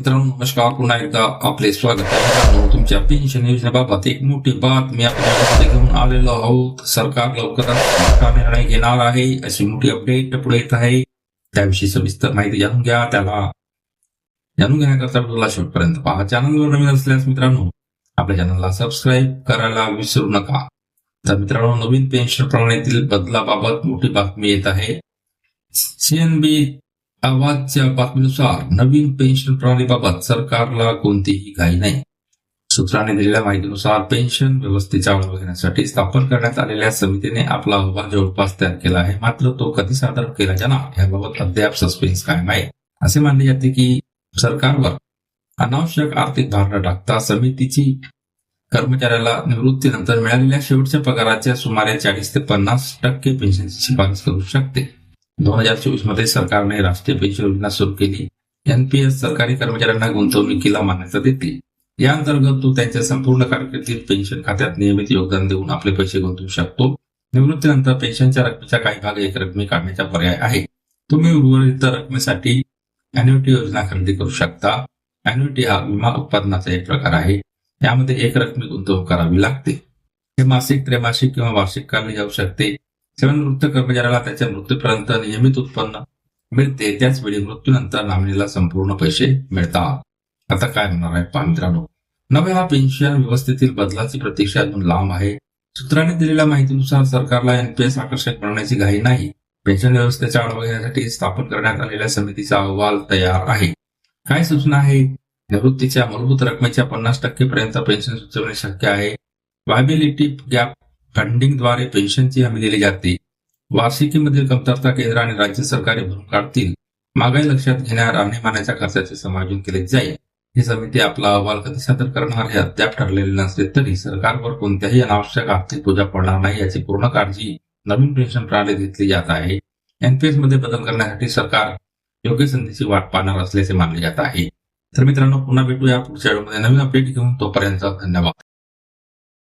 मित्रांनो नमस्कार. पुन्हा एकदा आपले स्वागत आहे. तुमच्या पेन्शन योजनेबाबत एक मोठी बातमी आपल्याकडे घेऊन आलेलो आहोत. सरकार लवकरच मोठा निर्णय घेणार आहे. अशी मोठी अपडेट पुढे येत आहे. त्याविषयी सविस्तर माहिती जाणून घ्या. त्याला जाणून घेण्याकरता व्हिडिओला शेवटपर्यंत पहा. चॅनलवर नवीन असल्यास मित्रांनो आपल्या चॅनलला सबस्क्राईब करायला विसरू नका. तर मित्रांनो नवीन पेन्शन प्रणालीतील बदलाबाबत मोठी बातमी येत आहे. सीएनबी आवाजच्या बातमीनुसार नवीन पेन्शन प्रणालीबाबत सरकारला कोणतीही घाई नाही. सूत्रांनी दिलेल्या माहितीनुसार पेन्शन व्यवस्थेचा आढावा घेण्यासाठी स्थापन करण्यात आलेल्या समितीने आपला अहवाल जवळपास तयार केला आहे. मात्र तो कधी सादर केला जाणार याबाबत अद्याप सस्पेन्स कायम आहे. असे मानले जाते की सरकारवर अनावश्यक आर्थिक भार न टाकता समितीची कर्मचाऱ्याला निवृत्तीनंतर मिळालेल्या शेवटच्या पगाराच्या सुमारे चाळीस ते पन्नास टक्के पेन्शनची शिफारस करू शकते. दोन हजार चोवीसमध्ये सरकारने राष्ट्रीय पेन्शन योजना सुरू केली. एनपीएस सरकारी कर्मचाऱ्यांना गुंतवणुकीला मान्यता देते. या अंतर्गत तो त्यांच्या संपूर्ण कारकिर्दीत पेन्शन खात्यात नियमित योगदान देऊन आपले पैसे गुंतवू शकतो. निवृत्तीनंतर पेन्शनच्या रकमेचा काही भाग एक रकमी काढण्याचा पर्याय आहे. तुम्ही उर्वरित रकमेसाठी अॅन्युटी योजना खरेदी करू शकता. अॅन्युटी हा विमा उत्पादनाचा एक प्रकार आहे. यामध्ये एक रकमी गुंतवणूक करावी लागते. हे मासिक त्रैमासिक किंवा वार्षिक काढले जाऊ शकते. सेवानिवृत्त कर्मचाऱ्याला त्याच्या मृत्यूपर्यंत नियमित उत्पन्न मिळते. त्याच वेळी मृत्यूनंतर नामिनीला संपूर्ण पैसे मिळतात. आता काय होणार आहे पहा मित्रांनो. नव्या पेन्शन व्यवस्थेतील बदलाची प्रतीक्षा अजून लांब आहे. सूत्रांनी दिलेल्या माहितीनुसार सरकारला एनपीएस आकर्षक बनवण्याची घाई नाही. पेन्शन व्यवस्थेचा आढावा घेण्यासाठी स्थापन करण्यात आलेल्या समितीचा अहवाल तयार आहे. काय सूचना आहे? निवृत्तीच्या मूलभूत रकमेच्या पन्नास टक्के पर्यंत पेन्शन सुचवणे शक्य आहे. व्हायबिलिटी गॅप फंडिंगद्वारे पेन्शनची हमी दिली जाते. वार्षिकीमधील कमतरता केंद्र आणि राज्य सरकारे भरून काढतील. महागाई लक्षात घेण्यावर राहणीमानाच्या खर्चाचे समायोजन केले जाईल. ही समिती आपला अहवाल कधी सादर करणार हे अद्याप ठरलेले नसले तरी सरकारवर कोणत्याही अनावश्यक आर्थिक बोजा पडणार नाही याची पूर्ण काळजी नवीन पेन्शन प्रणाली घेतली जात आहे. एनपीएसमध्ये बदल करण्यासाठी सरकार योग्य संधीची वाट पाहणार असल्याचे मानले जात आहे. तर मित्रांनो पुन्हा भेटूया पुढच्या व्हिडिओमध्ये नवीन अपडेट घेऊन. तोपर्यंत धन्यवाद.